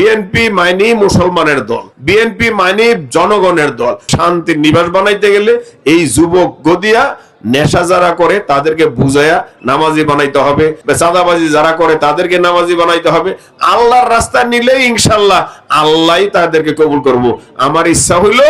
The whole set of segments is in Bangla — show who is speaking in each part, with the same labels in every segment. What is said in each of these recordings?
Speaker 1: বিএনপি মাইনি মুসলমানের দল। বিএনপি মাইনি জনগণের দল। শান্তির নিবাস বানাইতে গেলে এই যুবক গদিয়া নেশা যারা করে, তাদেরকে বুঝাইয়া নামাজি বানাইতে হবে। চাঁদাবাজি যারা করে, তাদেরকে নামাজি বানাইতে হবে। আল্লাহর রাস্তা নিলে ইনশাল্লাহ আল্লাহ তাদেরকে কবুল করব। আমার ইচ্ছা হইল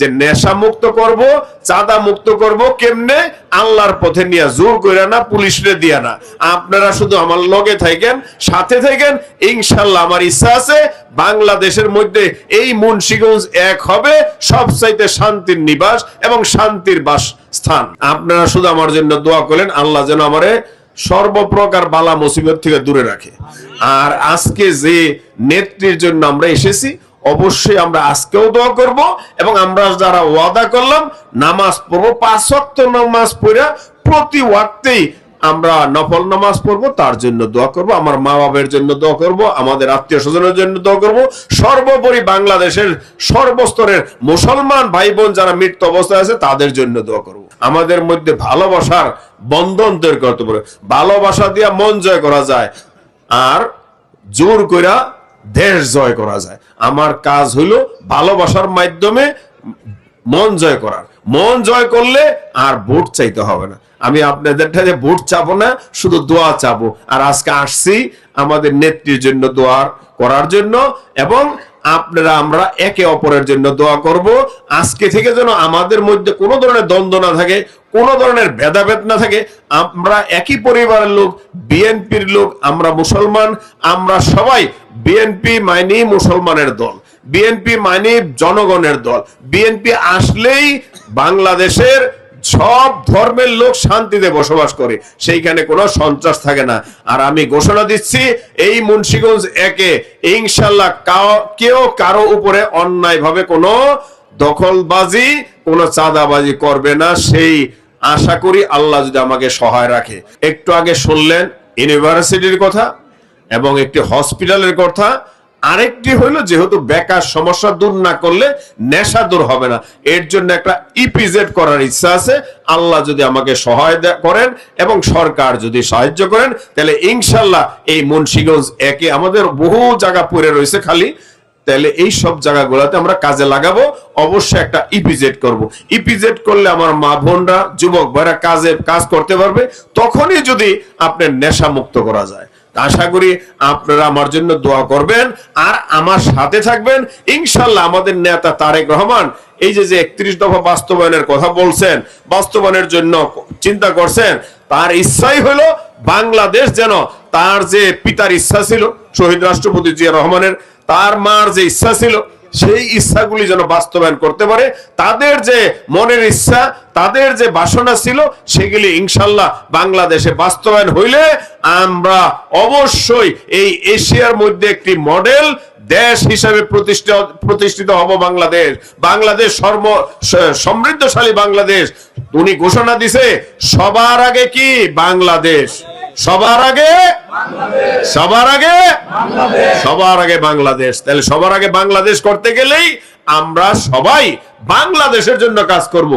Speaker 1: যে নেশা মুক্ত করব, চাঁদা মুক্ত করব, কেমনে? আল্লাহর পথে নিয়ে জোর করে না, পুলিশরে দিয়া না। আপনারা শুধু আমার লগে থাকেন সাথে থাকেন ইনশাল্লাহ আমার ইচ্ছা আছে, বাংলাদেশের মধ্যে এই মুন্সিগঞ্জ এক হবে, সবচাইতে শান্তির নিবাস এবং শান্তির বাস স্থান আপনারা শুধু আমার জন্য দোয়া করলেন, আল্লাহ যেন আমারে সর্বপ্রকার বালা মুসিবত থেকে দূরে রাখে। আর আজকে যে নেত্রীর জন্য আমরা এসেছি অবশ্যই আমরা আজকেও দোয়া করব এবং আমরা যারা ওয়াদা করলাম, নামাজ পড়ব, পাঁচ ওয়াক্ত নামাজ পড়া প্রতি ওয়াক্তেই আমরা নফল নামাজ পড়ব, তার জন্য দোয়া করব, আমার মা বাবের জন্য দোয়া করব, আমাদের আত্মীয় স্বজনের জন্য দোয়া করব, সর্বোপরি বাংলাদেশের সর্বস্তরের মুসলমান ভাই বোন যারা মৃত্যু অবস্থায় আছে, তাদের জন্য দোয়া করব। আমাদের মধ্যে ভালোবাসার বন্ধন তৈরি করতে পারে ভালোবাসা দিয়া মন জয় করা যায়, আর জোর কইরা দেশ জয় করা যায়। আমার কাজ হইল ভালোবাসার মাধ্যমে মন জয় করার। মন জয় করলে আর ভোট চাইতে হবে না। আমি আপনাদের যে ভোট চাবো না, শুধু দোয়া চাবো। আর আজকে আসছি আমাদের নেত্রীর জন্য দোয়ার করার জন্য এবং আপনারা, আমরা একে অপরের জন্য দোয়া করব। আজকে থেকে যেন আমাদের মধ্যে কোনো ধরনের দ্বন্দ্ব না থাকে কোনো ধরনের ভেদাভেদ না থাকে। আমরা একই পরিবারের লোক, বিএনপির লোক, আমরা মুসলমান, আমরা সবাই বিএনপি মাইনি মুসলমানের দল, বিএনপি মানে জনগণের দল। বিএনপি আসলেই বাংলাদেশের সব ধর্মের লোক শান্তিতে বসবাস করে, সেইখানে কোনো সন্ত্রাস থাকে না। আর আমি ঘোষণা দিচ্ছি, এই মুন্সিগঞ্জ একে ইনশাল্লাহ কেউ কারও উপরে অন্যায়ভাবে কোনো দখলবাজি, কোনো চাঁদাবাজি করবে না। সেই আশা করি আল্লাহ যদি আমাকে সহায় রাখে। একটু আগে শুনলেন ইউনিভার্সিটির কথা এবং একটি হসপিটালের কথা। আরেকটি হইল যেহেতু বেকার, সমস্যা দূর না করলে নেশা দূর হবে না। এর জন্য একটা ইপিজেড করার ইচ্ছা আছে। আল্লাহ যদি আমাকে সহায় করেন এবং সরকার যদি সাহায্য করেন, তাহলে ইনশাল্লাহ এই মুন্সিগঞ্জ একে আমাদের বহু জায়গা পড়ে রয়েছে খালি। তাহলে এই সব জায়গাগুলোতে আমরা কাজে লাগাবো, অবশ্যই একটা ইপিজেড করব। ইপিজেড করলে আমার মা বোনরা, যুবক ভাইরা কাজে, কাজ করতে পারবে, তখনই যদি আপনার নেশা মুক্ত করা যায়। আশা করি আপনারা আমার জন্য দোয়া করবেন, আর আমার সাথে থাকবেন। ইনশাল্লাহ আমাদের নেতা তারেক রহমান এই যে যে একত্রিশ দফা বাস্তবায়নের কথা বলছেন, বাস্তবায়নের জন্য চিন্তা করছেন, তার ইচ্ছাই হলো বাংলাদেশ যেন তার যে পিতার ইচ্ছা ছিল, শহীদ রাষ্ট্রপতি জিয়া রহমানের তার মার যে ইচ্ছা ছিল, সেই ইচ্ছাগুলি যেন বাস্তবায়ন করতে পারে। তাদের যে মনের ইচ্ছা, তাদের যে বাসনা ছিল, সেগুলি ইনশাল্লাহ বাংলাদেশে বাস্তবায়ন হইলে আমরা অবশ্যই এই এশিয়ার মধ্যে একটি মডেল দেশ হিসাবে প্রতিষ্ঠিত প্রতিষ্ঠিত হব বাংলাদেশ। বাংলাদেশ সর্ব সমৃদ্ধশালী বাংলাদেশ। উনি ঘোষণা দিছে, সবার আগে কি? বাংলাদেশ। সবার আগে সবার আগে সবার আগে বাংলাদেশ। তাহলে সবার আগে বাংলাদেশ করতে গেলেই আমরা সবাই বাংলাদেশের জন্য কাজ করব।